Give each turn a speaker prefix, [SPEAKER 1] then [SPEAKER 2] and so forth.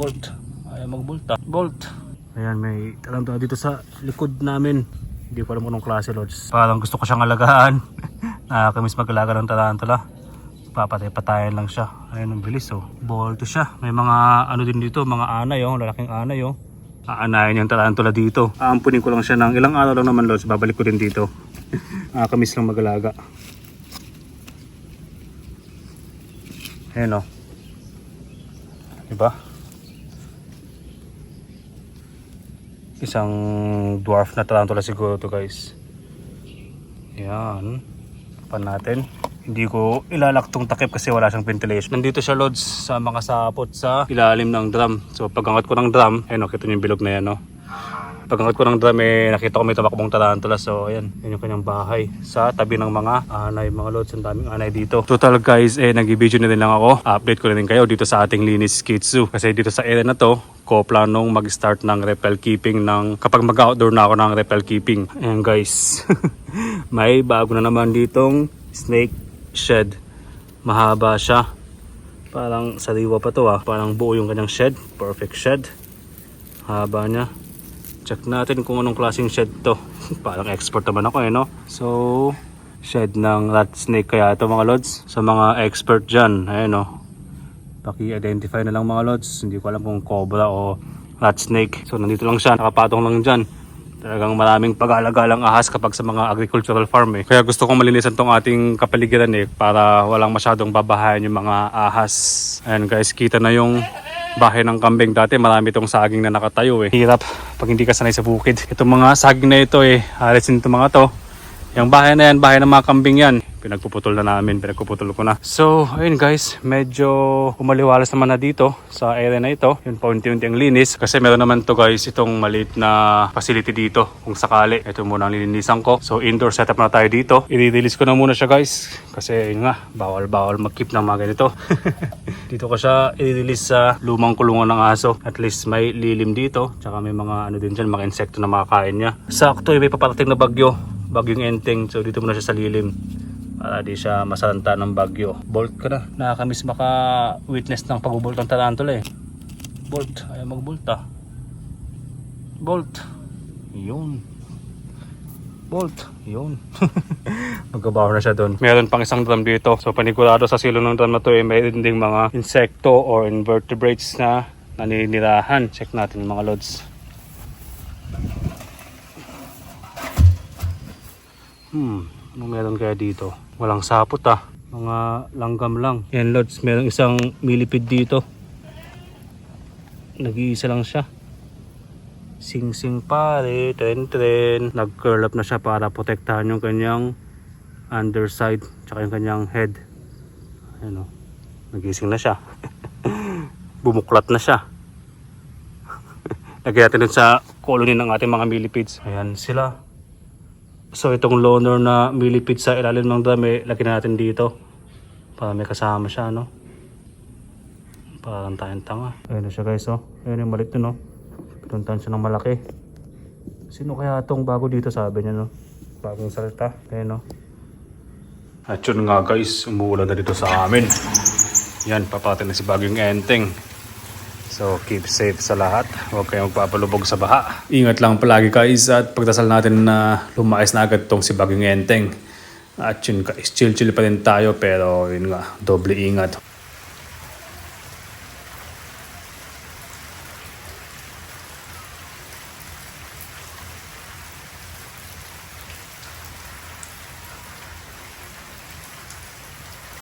[SPEAKER 1] Bolt. Ayaw mag-bolt ah. Bolt. Ayan, may tarantula dito sa likod namin. Hindi ko alam kung anong klase, Lods. Parang gusto ko siyang alagaan. Nakakamiss mag-alaga ng tarantula. Papatay-patayan lang siya. Ayun, ang bilis oh. Bolt siya. May mga ano din dito, mga anay oh. Lalaking anay oh. Aanayin yung tarantula dito. Aampunin ko lang siya ng ilang araw lang naman, Lods. Babalik ko din dito. Nakakamiss lang mag-alaga. Ayan oh. Diba? Isang dwarf na tarantula siguro to guys. Yan. Pan natin. Hindi ko ilalak tong takip kasi wala siyang ventilation. Nandito siya loads sa mga sapot sa ilalim ng drum. So pagangat ko ng drum, ayun oh, kita yung bilog na yan no. Pagangat ko ng drum eh, nakita ko may tumakbong tarantula. So ayan, yun yung kanyang bahay. Sa tabi ng mga anay, mga loads. Ang daming anay dito. Total guys, eh nag-video na din lang ako. Update ko na din kayo dito sa ating Linis Zoo. Kasi dito sa area na to, ko planong mag-start ng repel keeping ng kapag mag-outdoor na ako ng repel keeping. Ayan guys. may bago na naman ditong snake shed. Mahaba siya. Parang sariwa pa to ah. Parang buo yung kanyang shed. Perfect shed. Haba niya. Check natin kung anong klaseng shed to. Parang expert naman ako eh no. So, shed ng rat snake kaya ito mga lods. Sa mga expert dyan, ayan no. Paki-identify na lang mga lods. Hindi ko alam kung cobra o rat snake. So, nandito lang siya. Nakapatong lang dyan. Talagang maraming pag-alagalang ahas kapag sa mga agricultural farm eh. Kaya gusto kong malinisan tong ating kapaligiran eh para walang masyadong babahayan yung mga ahas. Ayan guys, kita na yung bahay ng kambing dati marami itong saging na nakatayo eh. Hirap pag hindi ka sanay sa bukid. Itong mga saging na ito eh, halisin itong mga to. Yung bahay na yan, bahay ng mga kambing yan. Pinagpuputol na namin, pinagpuputol ko na. So, ayun guys, medyo umaliwalas naman na dito sa area na ito. Yun, paunti-unti ang linis. Kasi meron naman to guys, itong maliit na facility dito. Kung sakali, ito muna ang lilinisan ko. So, indoor setup na tayo dito. I-release ko na muna siya guys. Kasi yun nga, bawal-bawal mag-keep ng mga ganito. dito ko siya i-release sa lumang kulungan ng aso. At least may lilim dito. Tsaka may mga ano din dyan, mga insekto na makakain niya. Sakto, eh, may paparating na bagyo. Bagyong enteng. So, dito muna siya sa lilim para di siya masalanta ng bagyo. Bolt ka na. Nakakamiss maka-witness ng pag-bolt ng tarantula eh. Bolt. Ayaw mag-bolt ah. Bolt. Yun. Bolt. Yun. Magkabaho na siya doon. Meron pang isang drum dito. So panigurado sa silo ng drum na to eh, mayroon ding mga insekto or invertebrates na naninirahan. Check natin mga loads. Hmm, ano meron kaya dito? Walang sapot ah. Mga langgam lang. Yan lods, merong isang millipede dito. Nag-iisa lang siya. Sing sing pare, tren tren. Nag-curl up na siya para protektahan yung kanyang underside tsaka yung kanyang head. Ayan o. Nagising na siya. Bumuklat na siya. Lagyan natin sa colony ng ating mga millipedes. Ayan sila. So itong loner na millipede sa ilalim ng dami, lagyan natin dito. Para may kasama siya, no? Parang tayong tanga. Ayun na siya guys, oh. Ayun yung malit no? Pinuntahan siya ng malaki. Sino kaya itong bago dito sabi niya, no? Bagong salita. Ayun, no? At yun nga guys, umuulan na dito sa amin. Yan, papatin na si Bagong Enteng. So keep safe sa lahat. Huwag kayong magpapalubog sa baha. Ingat lang palagi guys at pagdasal natin na lumayas na agad tong si Bagong Enteng. At yun guys, chill-chill pa rin tayo pero yun nga, doble ingat.